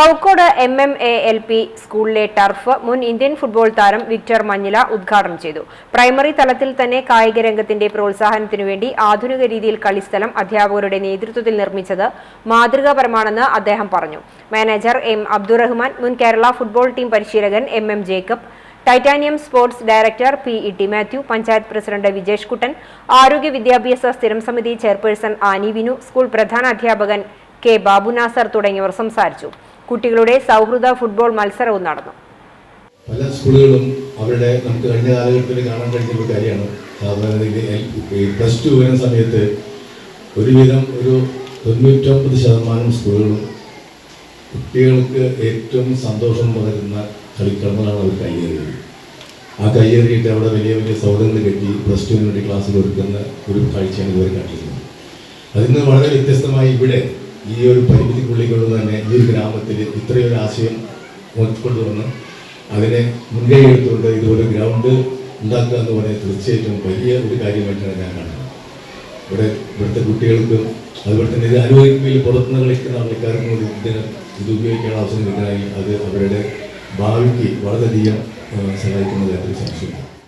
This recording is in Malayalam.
Kaukkode M M A L P സ്കൂളിലെ ടർഫ് മുൻ ഇന്ത്യൻ ഫുട്ബോൾ താരം വിക്ടർ മഞ്ഞില ഉദ്ഘാടനം ചെയ്തു. പ്രൈമറി തലത്തിൽ തന്നെ കായിക രംഗത്തിന്റെ പ്രോത്സാഹനത്തിനു വേണ്ടി ആധുനിക രീതിയിൽ കളിസ്ഥലം അധ്യാപകരുടെ നേതൃത്വത്തിൽ നിർമ്മിച്ചത് മാതൃകാപരമാണെന്ന് അദ്ദേഹം പറഞ്ഞു. മാനേജർ എം അബ്ദുറഹ്മാൻ മുൻ കേരള ഫുട്ബോൾ ടീം പരിശീലകൻ M M Jacob titanium sports director P E T Mathew panchayat president Vijesh Kuttan ആരോഗ്യ വിദ്യാഭ്യാസ സ്ഥിരം സമിതി ചെയർപേഴ്സൺ ആനി വിനു സ്കൂൾ പ്രധാന അധ്യാപകൻ കെ ബാബു നാസർ തുടങ്ങിയവർ സംസാരിച്ചു. കുട്ടികളുടെ സൗഹൃദ ഫുട്ബോൾ മത്സരവും നടന്നു. പല സ്കൂളുകളും അവരുടെ നമുക്ക് കഴിഞ്ഞ കാലഘട്ടത്തിൽ കാണാൻ കഴിഞ്ഞ ഒരു കാര്യമാണ്. സാധാരണ പ്ലസ് ടു വരുന്ന സമയത്ത് ഒരുവിധം ഒരു തൊണ്ണൂറ്റൊമ്പത് ശതമാനം സ്കൂളുകളും കുട്ടികൾക്ക് ഏറ്റവും സന്തോഷം പകരുന്ന കളിക്കളങ്ങളാണ് അവർ കയ്യേറിയത്. ആ കയ്യേറിയിട്ട് അവിടെ വലിയ വലിയ സൗഹൃദങ്ങൾ കെട്ടി പ്ലസ് ടുവിന് വേണ്ടി ക്ലാസ് കൊടുക്കുന്ന ഒരു കാഴ്ചയാണ് ഇതുവരെ കണ്ടിരുന്നത് അതിൽ നിന്ന് വളരെ വ്യത്യസ്തമായി ഇവിടെ ഈ ഒരു പരിമിതിക്കുള്ളിൽ തന്നെ ഈ ഒരു ഗ്രാമത്തിൽ ഇത്രയൊരു ആശയം കൊണ്ടുവന്ന് അതിനെ മുൻകൈ എടുത്തുകൊണ്ട് ഇതുപോലെ ഗ്രൗണ്ട് ഉണ്ടാക്കുക എന്ന് പറയുന്നത് തീർച്ചയായിട്ടും വലിയ ഒരു കാര്യമായിട്ടാണ് ഞാൻ കാണുന്നത്. ഇവിടെ ഇവിടുത്തെ കുട്ടികൾക്കും അതുപോലെ തന്നെ ഇത് അനുഭവിക്കുകയും പുറത്തുനിന്ന് കളിക്കുന്ന ആൾക്കാർക്കും കൂടി ഇതിന് ഇത് ഉപയോഗിക്കാൻ അവസരം കിട്ടണമെങ്കിൽ അത് അവരുടെ ഭാവിക്ക് വളരെയധികം സഹായിക്കുന്നതായിട്ട് സംശയമാണ്